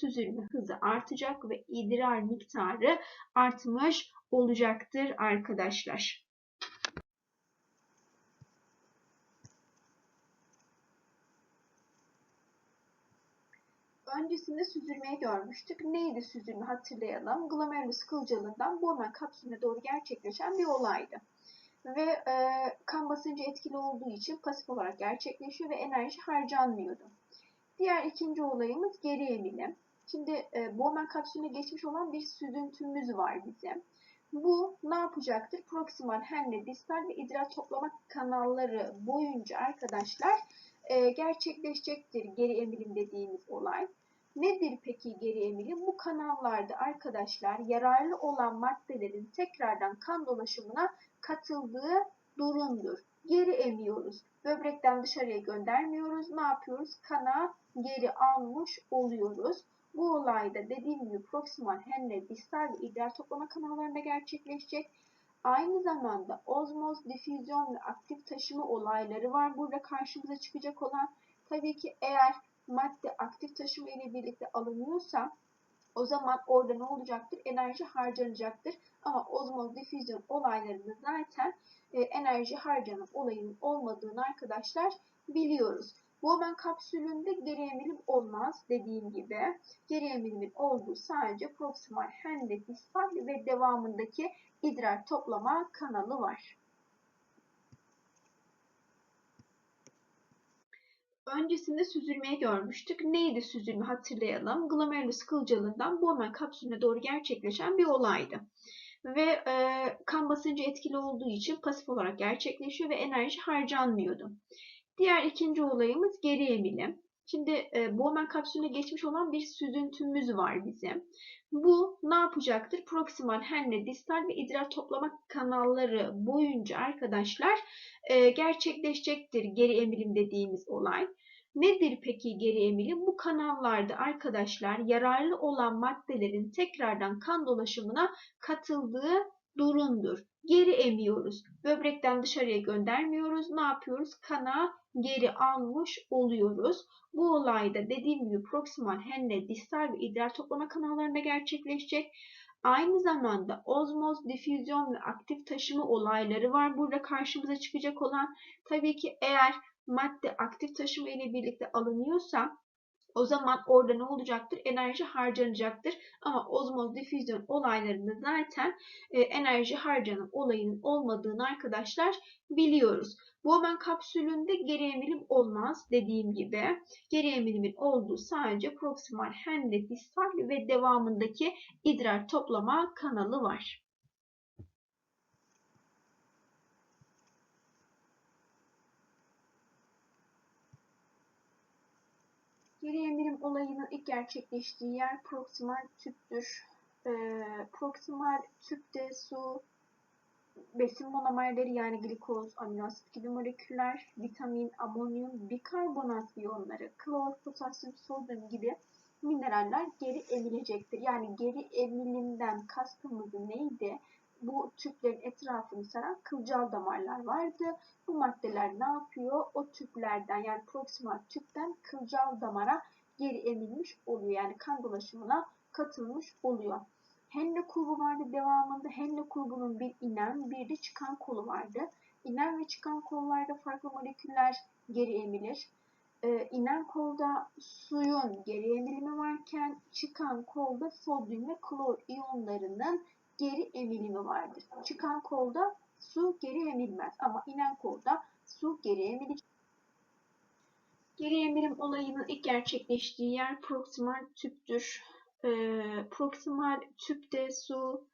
süzülme hızı artacak ve idrar miktarı artmış olacaktır arkadaşlar. Öncesinde süzülmeyi görmüştük. Neydi süzülme hatırlayalım. Glomerulus kılcalından Bowman kapsülüne doğru gerçekleşen bir olaydı. Ve e, kan basıncı etkili olduğu için pasif olarak gerçekleşiyor ve enerji harcanmıyordu. Diğer ikinci olayımız geri emilim. Şimdi e, Bowman kapsülüne geçmiş olan bir süzüntümüz var bizim. Bu ne yapacaktır? Proksimal, henle, distal ve idrar toplama kanalları boyunca arkadaşlar e, gerçekleşecektir geri emilim dediğimiz olay. Nedir peki geri emilim? Bu kanallarda arkadaşlar yararlı olan maddelerin tekrardan kan dolaşımına katıldığı durumdur. Geri emiyoruz. Böbrekten dışarıya göndermiyoruz. Ne yapıyoruz? Kana geri almış oluyoruz. Bu olayda dediğim gibi proksimal, henle, distal ve idrar toplama kanallarında gerçekleşecek. Aynı zamanda ozmoz, difüzyon ve aktif taşıma olayları var. Burada karşımıza çıkacak olan tabii ki eğer madde aktif taşıma ile birlikte alınıyorsa o zaman orada ne olacaktır? Enerji harcanacaktır. Ama ozmoz difüzyon olaylarında zaten e, enerji harcanıp olayının olmadığını arkadaşlar biliyoruz. Bowman kapsülünde geri emilim olmaz dediğim gibi. Geri emilimin olduğu sadece proksimal, henle, distal ve devamındaki idrar toplama kanalı var. Öncesinde süzülmeyi görmüştük. Neydi süzülme hatırlayalım. Glomerulus kılcalından Bowman kapsülüne doğru gerçekleşen bir olaydı. Ve e, kan basıncı etkili olduğu için pasif olarak gerçekleşiyor ve enerji harcanmıyordu. Diğer ikinci olayımız geri emilim. Şimdi e, Bowman kapsülüne geçmiş olan bir süzüntümüz var bizim. Bu ne yapacaktır? Proksimal, henle, distal ve idrar toplama kanalları boyunca arkadaşlar e, gerçekleşecektir geri emilim dediğimiz olay. Nedir peki geri emilim? Bu kanallarda arkadaşlar yararlı olan maddelerin tekrardan kan dolaşımına katıldığı durumdur. Geri emiyoruz. Böbrekten dışarıya göndermiyoruz. Ne yapıyoruz? Kana geri almış oluyoruz. Bu olayda dediğim gibi proksimal, henle, distal ve idrar toplama kanallarında gerçekleşecek. Aynı zamanda ozmoz, difüzyon ve aktif taşıma olayları var. Burada karşımıza çıkacak olan tabii ki eğer madde aktif taşıma ile birlikte alınıyorsa o zaman orada ne olacaktır? Enerji harcanacaktır. Ama ozmoz difüzyon olaylarında zaten e, enerji harcanım olayının olmadığını arkadaşlar biliyoruz. Bowman kapsülünde geri emilim olmaz dediğim gibi. Geri emilimin olduğu sadece proksimal, henle, distal ve devamındaki idrar toplama kanalı var. Geri emilim olayının ilk gerçekleştiği yer proksimal tüptür. E, proksimal tüpte su, besin monomerleri yani glikoz, aminoasit gibi moleküller, vitamin, amonyum, bikarbonat iyonları, klor, potasyum, sodyum gibi mineraller geri emilecektir. Yani geri emilimden kastımız neydi? Bu tüplerin etrafını saran kılcal damarlar vardı. Bu maddeler ne yapıyor? O tüplerden yani proksimal tüpten kılcal damara geri emilmiş oluyor. Yani kan dolaşımına katılmış oluyor. Henle kulbu vardı devamında. Henle kulbunun bir inen bir de çıkan kolu vardı. İnen ve çıkan kollarda farklı moleküller geri emilir. Ee, inen kolda suyun geri emilimi varken çıkan kolda sodyum ve klor iyonlarının geri emilimi vardır. Çıkan kolda su geri emilmez ama inen kolda su geri emilir. Geri emilim olayının ilk gerçekleştiği yer proksimal tüptür. Ee, proksimal tüpte su,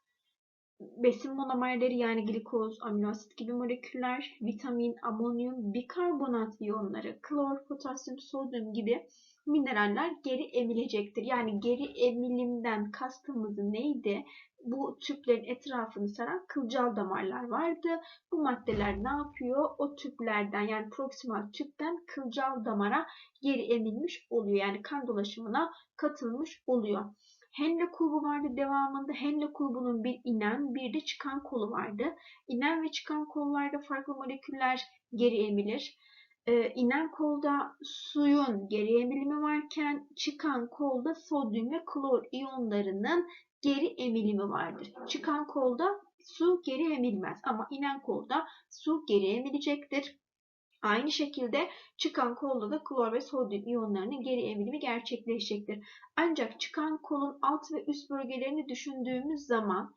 besin monomerleri yani glikoz, aminoasit gibi moleküller, vitamin, amonyum, bikarbonat iyonları, klor, potasyum, sodyum gibi mineraller geri emilecektir. Yani geri emilimden kastımız neydi? Bu tüplerin etrafını saran kılcal damarlar vardı. Bu maddeler ne yapıyor? O tüplerden yani proksimal tüpten kılcal damara geri emilmiş oluyor. Yani kan dolaşımına katılmış oluyor. Henle kulbu vardı devamında. Henle kulbunun bir inen bir de çıkan kolu vardı. İnen ve çıkan kollarda farklı moleküller geri emilir. e, inen kolda suyun geri emilimi varken çıkan kolda sodyum ve klor iyonlarının geri emilimi vardır. Çıkan kolda su geri emilmez ama inen kolda su geri emilecektir. Aynı şekilde çıkan kolda da klor ve sodyum iyonlarının geri emilimi gerçekleşecektir. Ancak çıkan kolun alt ve üst bölgelerini düşündüğümüz zaman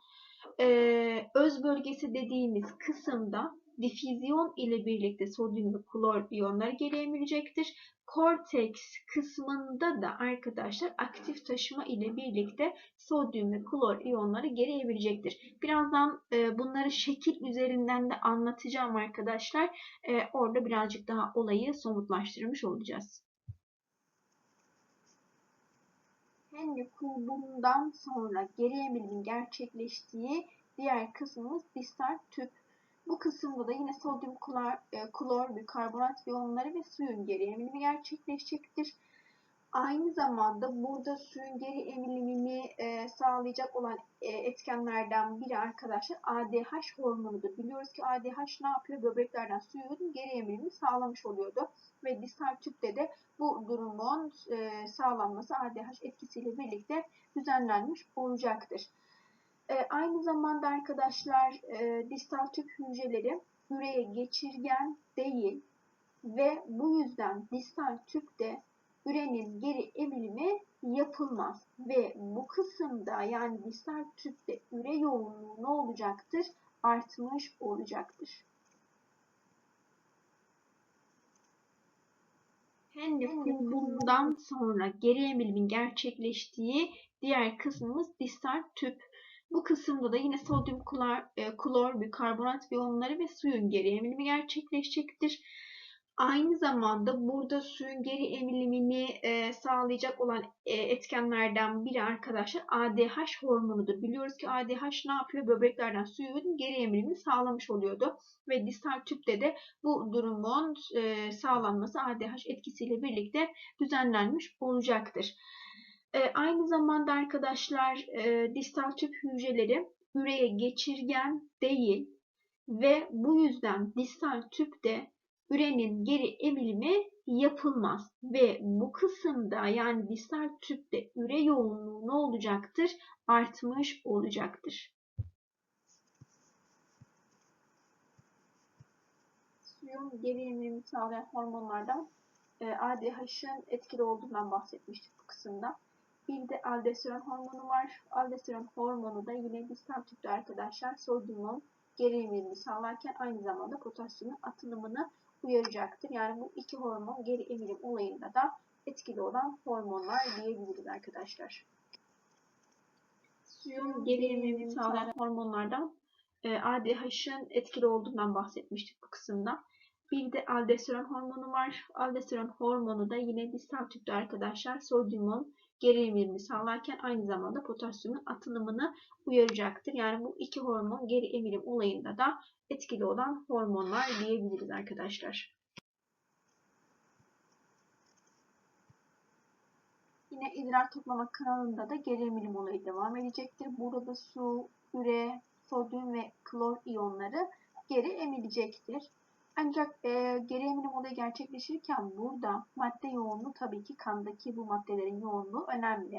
e, öz bölgesi dediğimiz kısımda difüzyon ile birlikte sodyum ve klor iyonları geri emilecektir. Korteks kısmında da arkadaşlar aktif taşıma ile birlikte sodyum ve klor iyonları geri emilecektir. Birazdan e, bunları şekil üzerinden de anlatacağım arkadaşlar. E, orada birazcık daha olayı somutlaştırmış olacağız. Henry kubundan sonra geri emilimin gerçekleştiği diğer kısmımız distal tüp. Bu kısımda da yine sodyum klor, e, klor bikarbonat iyonları ve suyun geri emilimi gerçekleşecektir. Aynı zamanda burada suyun geri emilimini e, sağlayacak olan e, etkenlerden biri arkadaşlar ADH hormonudur. Biliyoruz ki ADH ne yapıyor? Böbreklerden suyun geri emilimini sağlamış oluyordu. Ve distal tüpte de bu durumun e, sağlanması ADH etkisiyle birlikte düzenlenmiş olacaktır. E, aynı zamanda arkadaşlar e, distal tüp hücreleri üreye geçirgen değil ve bu yüzden distal tüpte ürenin geri emilimi yapılmaz ve bu kısımda yani distal tüpte üre yoğunluğu ne olacaktır? Artmış olacaktır. Henry bundan sonra geri emilimin gerçekleştiği diğer kısmımız distal tüp. Bu kısımda da yine sodyum klor, e, klor bikarbonat iyonları ve suyun geri emilimi gerçekleşecektir. Aynı zamanda burada suyun geri emilimini e, sağlayacak olan e, etkenlerden biri arkadaşlar ADH hormonudur. Biliyoruz ki ADH ne yapıyor? Böbreklerden suyun geri emilimini sağlamış oluyordu. Ve distal tüpte de bu durumun e, sağlanması ADH etkisiyle birlikte düzenlenmiş olacaktır. E, aynı zamanda arkadaşlar e, distal tüp hücreleri üreye geçirgen değil ve bu yüzden distal tüpte ürenin geri emilimi yapılmaz ve bu kısımda yani distal tüpte üre yoğunluğu ne olacaktır? Artmış olacaktır. Suyun geri emilimi sağlayan hormonlardan e, ADH'ın etkili olduğundan bahsetmiştik bu kısımda. Bir de aldosteron hormonu var. Aldosteron hormonu da yine distal tüpte arkadaşlar sodyumun geri emilimi sağlarken aynı zamanda potasyumun atılımını uyaracaktır. Yani bu iki hormon geri emilim olayında da etkili olan hormonlar diyebiliriz arkadaşlar. Suyun geri emilimini sağlayan hormonlardan e, ADH'ın etkili olduğundan bahsetmiştik bu kısımda. Bir de aldosteron hormonu var. Aldosteron hormonu da yine distal tüpte arkadaşlar sodyumun geri sağlarken aynı zamanda potasyumun atılımını uyaracaktır. Yani bu iki hormon geri emilim olayında da etkili olan hormonlar diyebiliriz arkadaşlar. Yine idrar toplama kanalında da geri emilim olayı devam edecektir. Burada su, üre, sodyum ve klor iyonları geri emilecektir. Ancak e, geri emilim olayı gerçekleşirken burada madde yoğunluğu tabii ki kandaki bu maddelerin yoğunluğu önemli.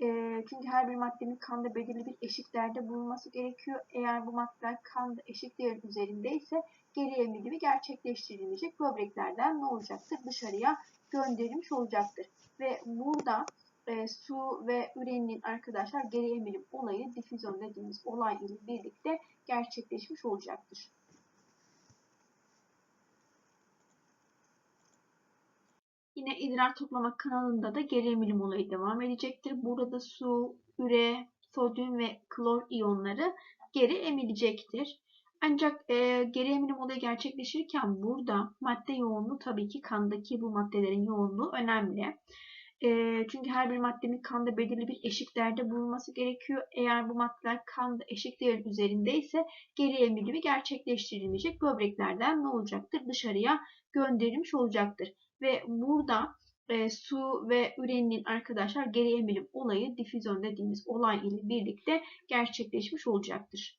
E, çünkü her bir maddenin kanda belirli bir eşik değerde bulunması gerekiyor. Eğer bu maddeler kanda eşik değerin üzerindeyse geri emilimi gerçekleştirilecek böbreklerden ne olacaktır? Dışarıya gönderilmiş olacaktır. Ve burada e, su ve ürenin arkadaşlar geri emilim olayı difüzyon dediğimiz olay ile birlikte gerçekleşmiş olacaktır. Yine idrar toplama kanalında da geri emilim olayı devam edecektir. Burada su, üre, sodyum ve klor iyonları geri emilecektir. Ancak e, geri emilim olayı gerçekleşirken burada madde yoğunluğu tabii ki kandaki bu maddelerin yoğunluğu önemli. E, çünkü her bir maddenin kanda belirli bir eşik değerde bulunması gerekiyor. Eğer bu maddeler kanda eşik değerin üzerindeyse geri emilimi gerçekleştirilmeyecek. Böbreklerden ne olacaktır? Dışarıya gönderilmiş olacaktır. Ve burada e, su ve ürenin arkadaşlar geri emilim olayı difüzyon dediğimiz olay ile birlikte gerçekleşmiş olacaktır.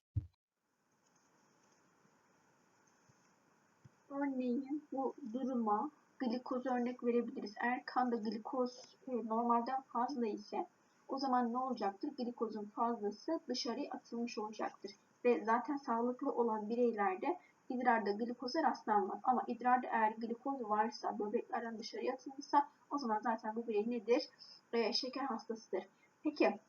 Örneğin bu duruma glikoz örnek verebiliriz. Eğer kanda glikoz e, normalden fazla ise o zaman ne olacaktır? Glikozun fazlası dışarıya atılmış olacaktır. Ve zaten sağlıklı olan bireylerde idrarda glikoza rastlanmaz. Ama idrarda eğer glikoz varsa, böbreklerden dışarıya atılmışsa o zaman zaten bu birey nedir? E, şeker hastasıdır. Peki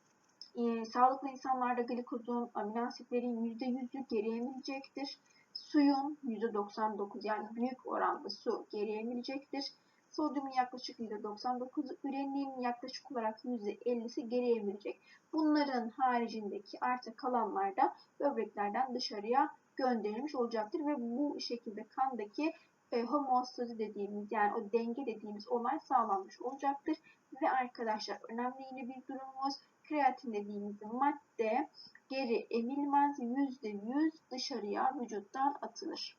e, sağlıklı insanlarda glikozun, amino asitlerin %100'ü geri emilecektir. Suyun %99 yani büyük oranda su geri emilecektir. Sodyumun yaklaşık %99'u, ürenin yaklaşık olarak %50'si geri emilecek. Bunların haricindeki arta kalanlar da böbreklerden dışarıya gönderilmiş olacaktır ve bu şekilde kandaki e, homeostazi dediğimiz yani o denge dediğimiz olay sağlanmış olacaktır. Ve arkadaşlar önemli yine bir durumumuz kreatin dediğimiz madde geri emilmez %100 dışarıya vücuttan atılır.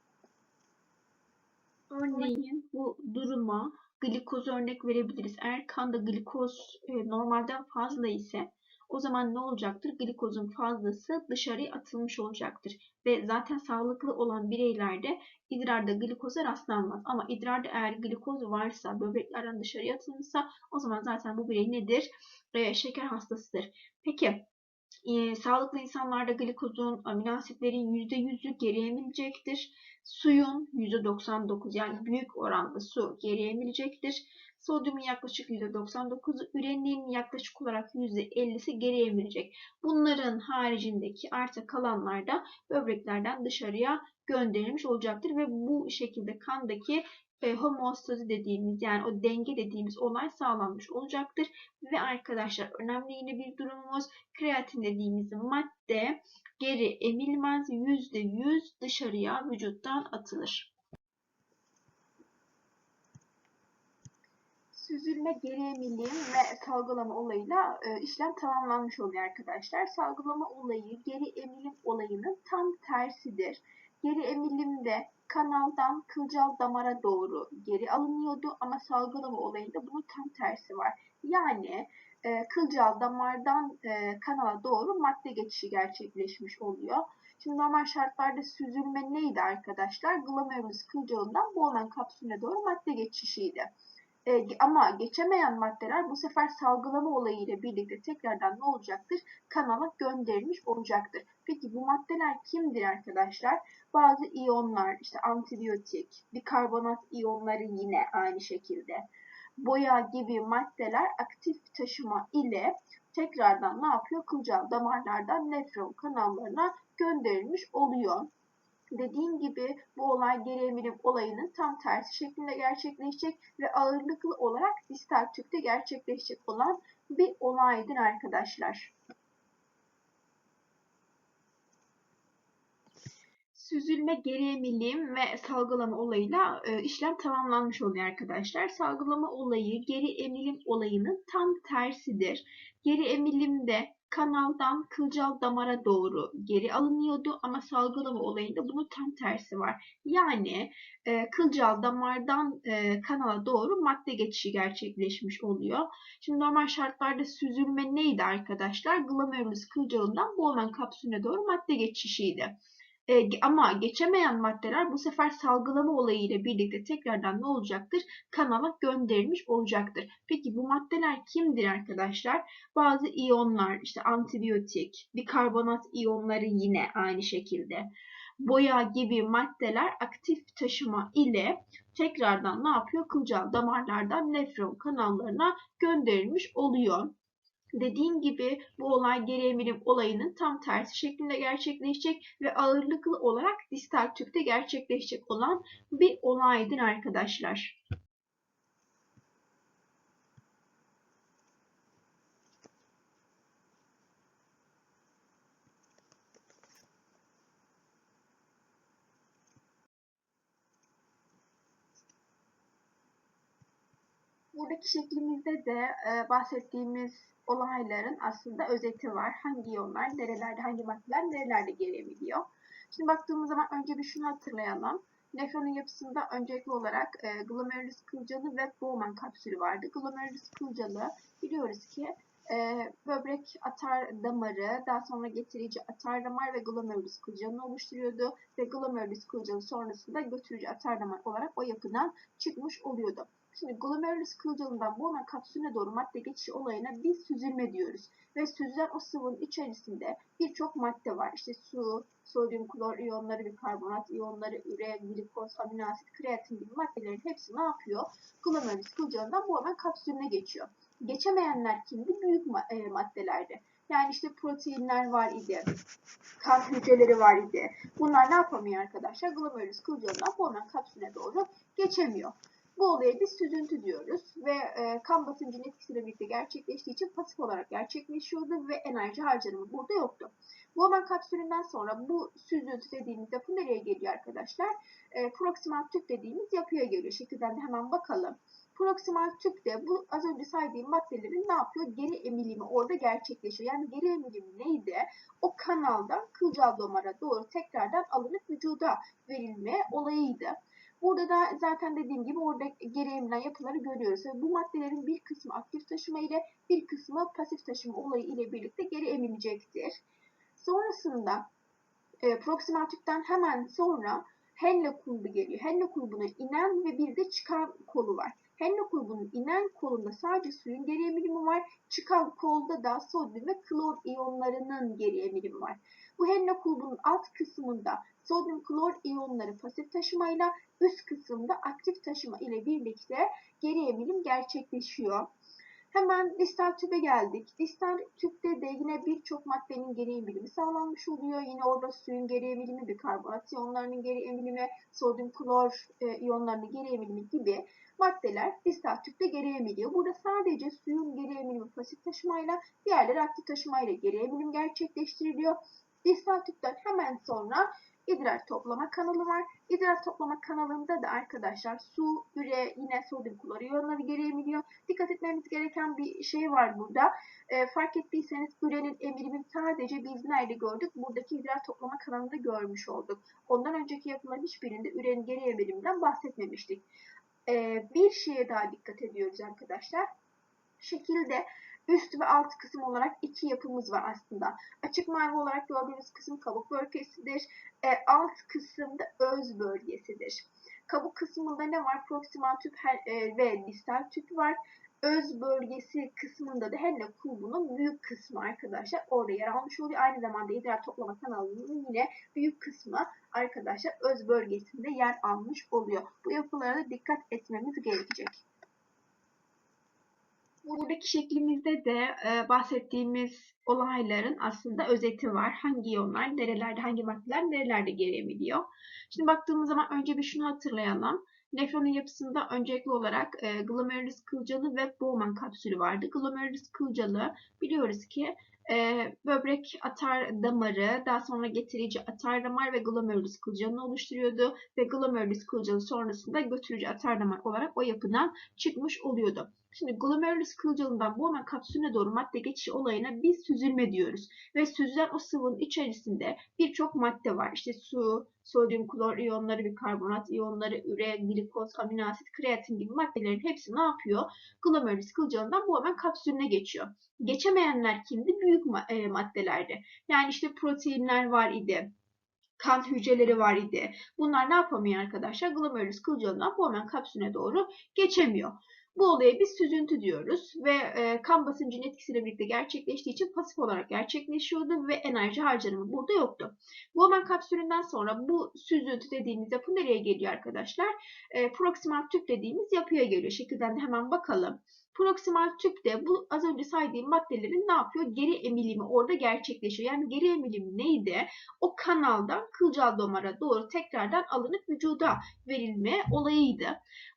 Örneğin bu duruma glikoz örnek verebiliriz. Eğer kanda glikoz e, normalden fazla ise o zaman ne olacaktır? Glikozun fazlası dışarıya atılmış olacaktır. Ve zaten sağlıklı olan bireylerde idrarda glikoza rastlanmaz. Ama idrarda eğer glikoz varsa, böbreklerden dışarıya atılmışsa o zaman zaten bu birey nedir? E, şeker hastasıdır. Peki e, sağlıklı insanlarda glikozun, amino asitlerin %100'ü geri emilecektir. Suyun %99 yani büyük oranda su geri emilecektir. Sodyumun yaklaşık %99'u, ürenin yaklaşık olarak %50'si geri emilecek. Bunların haricindeki arta kalanlar da böbreklerden dışarıya gönderilmiş olacaktır ve bu şekilde kandaki e, homeostazi dediğimiz yani o denge dediğimiz olay sağlanmış olacaktır. Ve arkadaşlar önemli yine bir durumumuz kreatin dediğimiz madde geri emilmez %100 dışarıya vücuttan atılır. Süzülme, geri emilim ve salgılama olayıyla e, işlem tamamlanmış oluyor arkadaşlar. Salgılama olayı geri emilim olayının tam tersidir. Geri emilimde kanaldan kılcal damara doğru geri alınıyordu ama salgılama olayında bunun tam tersi var. Yani e, kılcal damardan e, kanala doğru madde geçişi gerçekleşmiş oluyor. Şimdi normal şartlarda süzülme neydi arkadaşlar? Glomerulus kılcalından Bowman kapsülüne doğru madde geçişiydi. E, ama geçemeyen maddeler bu sefer salgılama olayı ile birlikte tekrardan ne olacaktır? Kanala gönderilmiş olacaktır. Peki bu maddeler kimdir arkadaşlar? Bazı iyonlar, işte antibiyotik, bikarbonat iyonları yine aynı şekilde. Boya gibi maddeler aktif taşıma ile tekrardan ne yapıyor? Kılcal damarlardan nefron kanallarına gönderilmiş oluyor. Dediğim gibi bu olay geri emilim olayının tam tersi şeklinde gerçekleşecek ve ağırlıklı olarak distal tüpte gerçekleşecek olan bir olaydır arkadaşlar. süzülme, geri emilim ve salgılama olayıyla e, işlem tamamlanmış oluyor arkadaşlar. Salgılama olayı geri emilim olayının tam tersidir. Geri emilimde kanaldan kılcal damara doğru geri alınıyordu ama salgılama olayında bunun tam tersi var. Yani e, kılcal damardan e, kanala doğru madde geçişi gerçekleşmiş oluyor. Şimdi normal şartlarda süzülme neydi arkadaşlar? Glomerulus kılcalından Bowman kapsülüne doğru madde geçişiydi. E, ama geçemeyen maddeler bu sefer salgılama olayı ile birlikte tekrardan ne olacaktır? Kanala gönderilmiş olacaktır. Peki bu maddeler kimdir arkadaşlar? Bazı iyonlar, işte antibiyotik, bikarbonat iyonları yine aynı şekilde. Boya gibi maddeler aktif taşıma ile tekrardan ne yapıyor? Kılcal damarlardan nefron kanallarına gönderilmiş oluyor. Dediğim gibi bu olay geri emilim olayının tam tersi şeklinde gerçekleşecek ve ağırlıklı olarak distal tüpte gerçekleşecek olan bir olaydır arkadaşlar. Buradaki şeklimizde de e, bahsettiğimiz olayların aslında özeti var. Hangi iyonlar nerelerde, hangi maddeler nerelerde gelebiliyor. Şimdi baktığımız zaman önce bir şunu hatırlayalım. Nefronun yapısında öncelikli olarak e, glomerulus kılcalı ve Bowman kapsülü vardı. Glomerulus kılcalı biliyoruz ki e, böbrek atar damarı, daha sonra getirici atar damar ve glomerulus kılcalını oluşturuyordu. Ve glomerulus kılcalı sonrasında götürücü atar damar olarak o yapıdan çıkmış oluyordu. Şimdi glomerulus kılcalından Bowman kapsülüne doğru madde geçişi olayına biz süzülme diyoruz. Ve süzülen o sıvının içerisinde birçok madde var. İşte su, sodyum klor iyonları, bikarbonat iyonları, üre, glikoz, amino asit, kreatin gibi maddelerin hepsi ne yapıyor? Glomerulus kılcalından Bowman kapsülüne geçiyor. Geçemeyenler kimdi? Büyük e, maddelerdi. Yani işte proteinler var idi. Kan hücreleri var idi. Bunlar ne yapamıyor arkadaşlar? Glomerulus kılcalından Bowman kapsülüne doğru geçemiyor. Bu olaya biz süzüntü diyoruz ve e, kan basıncının etkisiyle birlikte gerçekleştiği için pasif olarak gerçekleşiyordu ve enerji harcanımı burada yoktu. Bowman kapsülünden sonra bu süzüntü dediğimiz yapı nereye geliyor arkadaşlar? E, proksimal tüp dediğimiz yapıya geliyor. Şekilden de hemen bakalım. Proksimal tüpte bu az önce saydığım maddelerin ne yapıyor? Geri emilimi orada gerçekleşiyor. Yani geri emilim neydi? O kanaldan kılcal damara doğru tekrardan alınıp vücuda verilme olayıydı. Burada da zaten dediğim gibi orada geri emilen yapıları görüyoruz. Ve bu maddelerin bir kısmı aktif taşıma ile bir kısmı pasif taşıma olayı ile birlikte geri emilecektir. Sonrasında e, proksimal tüpten hemen sonra Henle kulbu geliyor. Henle kulbuna inen ve bir de çıkan kolu var. Henle kulbunun inen kolunda sadece suyun geri emilimi var. Çıkan kolda da sodyum ve klor iyonlarının geri emilimi var. Bu Henle kulbunun alt kısmında sodyum klor iyonları pasif taşımayla üst kısımda aktif taşıma ile birlikte geri emilim gerçekleşiyor. Hemen distal tüpe geldik. Distal tüpte de yine birçok maddenin geri emilimi sağlanmış oluyor. Yine orada suyun geri emilimi, bikarbonat iyonlarının geri emilimi, sodyum klor e, iyonlarının geri emilimi gibi maddeler distal tüpte geri emiliyor. Burada sadece suyun geri emilimi pasif taşımayla, diğerleri aktif taşımayla geri emilim gerçekleştiriliyor. Distal tüpten hemen sonra idrar toplama kanalı var. İdrar toplama kanalında da arkadaşlar su, üre, yine sodyum klor iyonları geri emiliyor. Dikkat etmemiz gereken bir şey var burada. E, fark ettiyseniz ürenin emilimi sadece biz nerede gördük? Buradaki idrar toplama kanalında görmüş olduk. Ondan önceki yapıların hiçbirinde ürenin geri emiliminden bahsetmemiştik. E, bir şeye daha dikkat ediyoruz arkadaşlar. Şekilde üst ve alt kısım olarak iki yapımız var aslında. Açık mavi olarak gördüğünüz kısım kabuk bölgesidir. E, alt kısım da öz bölgesidir. Kabuk kısmında ne var? Proksimal tüp e, ve distal tüp var. Öz bölgesi kısmında da helle kulbunun büyük kısmı arkadaşlar orada yer almış oluyor. Aynı zamanda idrar toplama kanalının yine büyük kısmı arkadaşlar öz bölgesinde yer almış oluyor. Bu yapılara da dikkat etmemiz gerekecek. Buradaki şeklimizde de e, bahsettiğimiz olayların aslında özeti var. Hangi iyonlar nerelerde, hangi maddeler nerelerde geri emiliyor. Şimdi baktığımız zaman önce bir şunu hatırlayalım. Nefronun yapısında öncelikli olarak e, glomerulus kılcalı ve Bowman kapsülü vardı. Glomerulus kılcalı biliyoruz ki e, böbrek atar damarı, daha sonra getirici atar damar ve glomerulus kılcalını oluşturuyordu. Ve glomerulus kılcalı sonrasında götürücü atar damar olarak o yapıdan çıkmış oluyordu. Şimdi glomerulus kılcalından Bowman kapsülüne doğru madde geçişi olayına biz süzülme diyoruz. Ve süzülen o sıvının içerisinde birçok madde var. İşte su, sodyum klor iyonları, bikarbonat iyonları, üre, glikoz, amino asit, kreatin gibi maddelerin hepsi ne yapıyor? Glomerulus kılcalından Bowman kapsülüne geçiyor. Geçemeyenler kimdi? Büyük e, maddelerdi. Yani işte proteinler var idi kan hücreleri var idi. Bunlar ne yapamıyor arkadaşlar? Glomerulus kılcalından Bowman kapsülüne doğru geçemiyor. Bu olaya biz süzüntü diyoruz ve e, kan basıncının etkisiyle birlikte gerçekleştiği için pasif olarak gerçekleşiyordu ve enerji harcanımı burada yoktu. Bowman kapsülünden sonra bu süzüntü dediğimiz yapı nereye geliyor arkadaşlar? E, proksimal tüp dediğimiz yapıya geliyor. Şekilden de hemen bakalım. Proksimal tüpte bu az önce saydığım maddelerin ne yapıyor? Geri emilimi orada gerçekleşiyor. Yani geri emilim neydi? O kanaldan kılcal damara doğru tekrardan alınıp vücuda verilme olayıydı.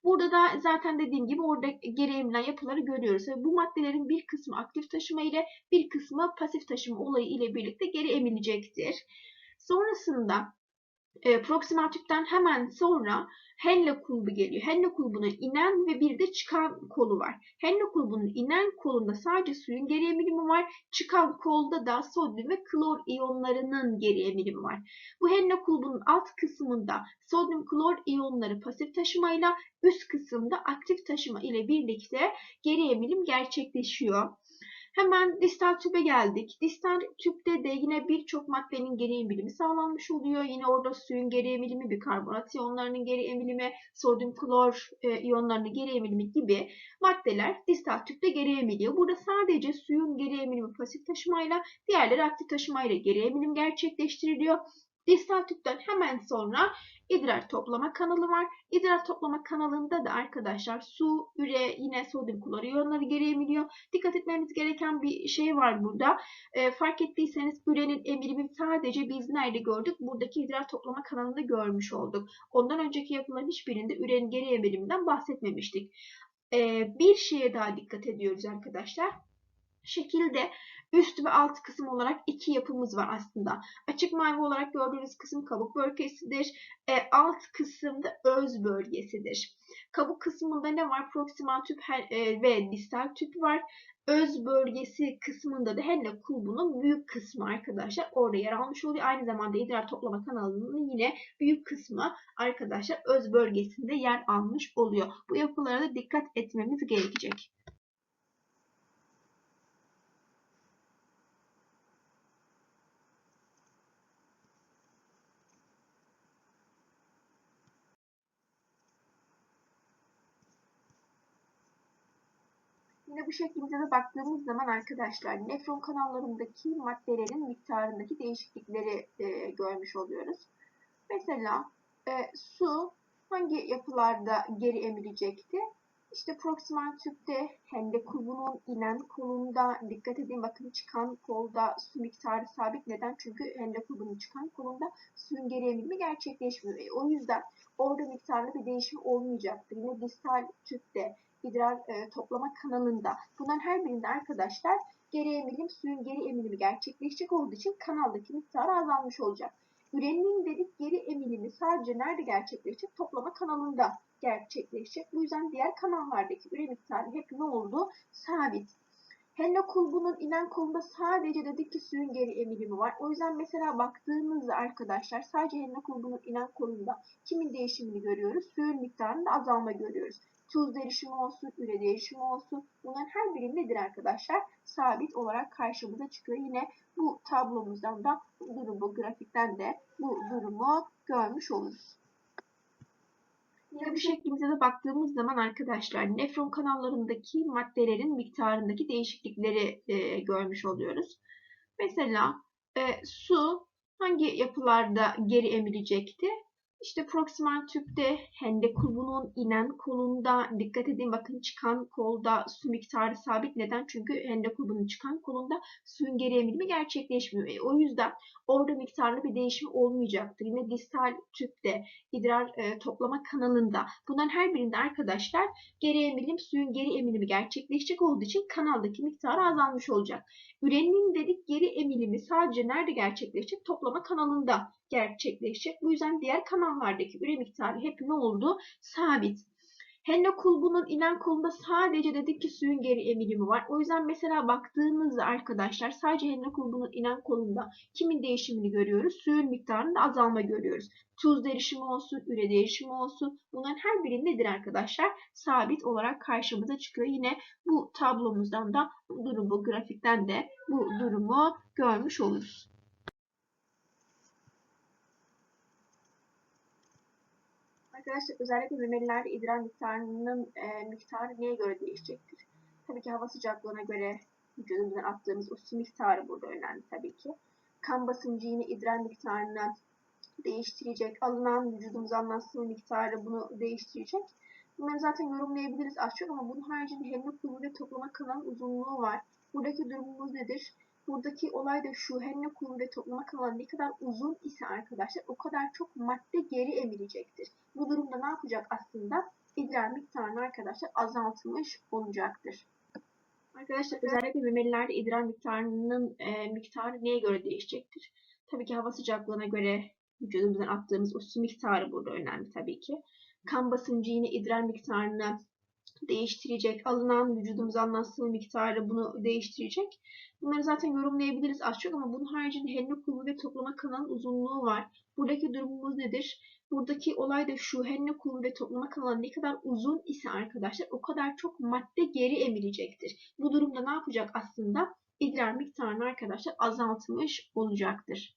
Burada da zaten dediğim gibi orada geri emilen yapıları görüyoruz. Ve bu maddelerin bir kısmı aktif taşıma ile bir kısmı pasif taşıma olayı ile birlikte geri emilecektir. Sonrasında e, tüpten hemen sonra Henle kulbu geliyor. Henle kulbuna inen ve bir de çıkan kolu var. Henle kulbunun inen kolunda sadece suyun geri emilimi var. Çıkan kolda da sodyum ve klor iyonlarının geri emilimi var. Bu Henle kulbunun alt kısmında sodyum klor iyonları pasif taşımayla üst kısımda aktif taşıma ile birlikte geri emilim gerçekleşiyor. Hemen distal tüpe geldik. Distal tüpte de yine birçok maddenin geri emilimi sağlanmış oluyor. Yine orada suyun geri emilimi, bikarbonat iyonlarının geri emilimi, sodyum klor e, iyonlarının geri emilimi gibi maddeler distal tüpte geri emiliyor. Burada sadece suyun geri emilimi pasif taşımayla, diğerleri aktif taşımayla geri emilim gerçekleştiriliyor. Distal tüpten hemen sonra idrar toplama kanalı var. İdrar toplama kanalında da arkadaşlar su, üre, yine sodyum klor iyonları geri emiliyor. Dikkat etmemiz gereken bir şey var burada. E, fark ettiyseniz ürenin emilimi sadece biz nerede gördük? Buradaki idrar toplama kanalında görmüş olduk. Ondan önceki yapıların hiçbirinde ürenin geri emiliminden bahsetmemiştik. E, bir şeye daha dikkat ediyoruz arkadaşlar şekilde üst ve alt kısım olarak iki yapımız var aslında. Açık mavi olarak gördüğünüz kısım kabuk bölgesidir. E, alt kısımda öz bölgesidir. Kabuk kısmında ne var? Proksimal tüp e, ve distal tüp var. Öz bölgesi kısmında da henne kulbunun büyük kısmı arkadaşlar orada yer almış oluyor. Aynı zamanda idrar toplama kanalının yine büyük kısmı arkadaşlar öz bölgesinde yer almış oluyor. Bu yapılara da dikkat etmemiz gerekecek. Yine bu şekilde de baktığımız zaman arkadaşlar nefron kanallarındaki maddelerin miktarındaki değişiklikleri e, görmüş oluyoruz. Mesela e, su hangi yapılarda geri emilecekti? İşte proksimal tüpte hende kulbunun inen kolunda dikkat edin bakın çıkan kolda su miktarı sabit. Neden? Çünkü hende kulbunun çıkan kolunda suyun geri emilimi gerçekleşmiyor. E, o yüzden orada miktarda bir değişim olmayacaktır. Yine distal tüpte idrar e, toplama kanalında. Bunların her birinde arkadaşlar geri emilim, suyun geri emilimi gerçekleşecek olduğu için kanaldaki miktarı azalmış olacak. Ürenin dedik geri emilimi sadece nerede gerçekleşecek? Toplama kanalında gerçekleşecek. Bu yüzden diğer kanallardaki üre miktarı hep ne oldu? Sabit. Henle kulbunun inen kolunda sadece dedik ki suyun geri emilimi var. O yüzden mesela baktığımızda arkadaşlar sadece henle kulbunun inen kolunda kimin değişimini görüyoruz? Suyun miktarında azalma görüyoruz tuz derişimi olsun, üre derişimi olsun. Bunların her biri nedir arkadaşlar? Sabit olarak karşımıza çıkıyor. Yine bu tablomuzdan da bu durumu, grafikten de bu durumu görmüş oluruz. Yine bu şeklimize de baktığımız zaman arkadaşlar nefron kanallarındaki maddelerin miktarındaki değişiklikleri e, görmüş oluyoruz. Mesela e, su hangi yapılarda geri emilecekti? İşte proksimal tüpte hende kulbunun inen kolunda dikkat edin bakın çıkan kolda su miktarı sabit. Neden? Çünkü hende kulbunun çıkan kolunda suyun geri emilimi gerçekleşmiyor. E, o yüzden orada miktarlı bir değişim olmayacaktır. Yine distal tüpte idrar e, toplama kanalında bunların her birinde arkadaşlar geri emilim suyun geri emilimi gerçekleşecek olduğu için kanaldaki miktarı azalmış olacak. Ürenin dedik geri emilimi sadece nerede gerçekleşecek? Toplama kanalında gerçekleşecek. Bu yüzden diğer kanallardaki üre miktarı hep ne oldu? Sabit. Henne kulbunun inen kolunda sadece dedik ki suyun geri emilimi var. O yüzden mesela baktığımızda arkadaşlar sadece henne kulbunun inen kolunda kimin değişimini görüyoruz? Suyun miktarında azalma görüyoruz. Tuz derişimi olsun, üre derişimi olsun. Bunların her biri nedir arkadaşlar? Sabit olarak karşımıza çıkıyor. Yine bu tablomuzdan da bu durumu, grafikten de bu durumu görmüş oluruz. Arkadaşlar özellikle memelilerde idrar miktarının e, miktarı neye göre değişecektir? Tabii ki hava sıcaklığına göre vücudumuzdan attığımız o su miktarı burada önemli tabii ki. Kan basıncı yine idrar miktarını değiştirecek. Alınan vücudumuza alınan sıvı miktarı bunu değiştirecek. Bunları zaten yorumlayabiliriz az çok ama bunun haricinde hemle kulu ve toplama kanalın uzunluğu var. Buradaki durumumuz nedir? Buradaki olay da şu hemle kulu ve toplama kanalı ne kadar uzun ise arkadaşlar o kadar çok madde geri emilecektir. Bu durumda ne yapacak aslında? İdrar miktarını arkadaşlar azaltmış olacaktır. Arkadaşlar özellikle memelilerde idrar miktarının e, miktarı neye göre değişecektir? Tabii ki hava sıcaklığına göre vücudumuzdan attığımız o su miktarı burada önemli tabii ki. Kan basıncı yine idrar miktarını değiştirecek. Alınan vücudumuza sıvı miktarı bunu değiştirecek. Bunları zaten yorumlayabiliriz az çok ama bunun haricinde henne kulu ve toplama kanalın uzunluğu var. Buradaki durumumuz nedir? buradaki olay da şu Henle kuvvet toplama kanalı ne kadar uzun ise arkadaşlar o kadar çok madde geri emilecektir. Bu durumda ne yapacak aslında? İdrar miktarını arkadaşlar azaltmış olacaktır.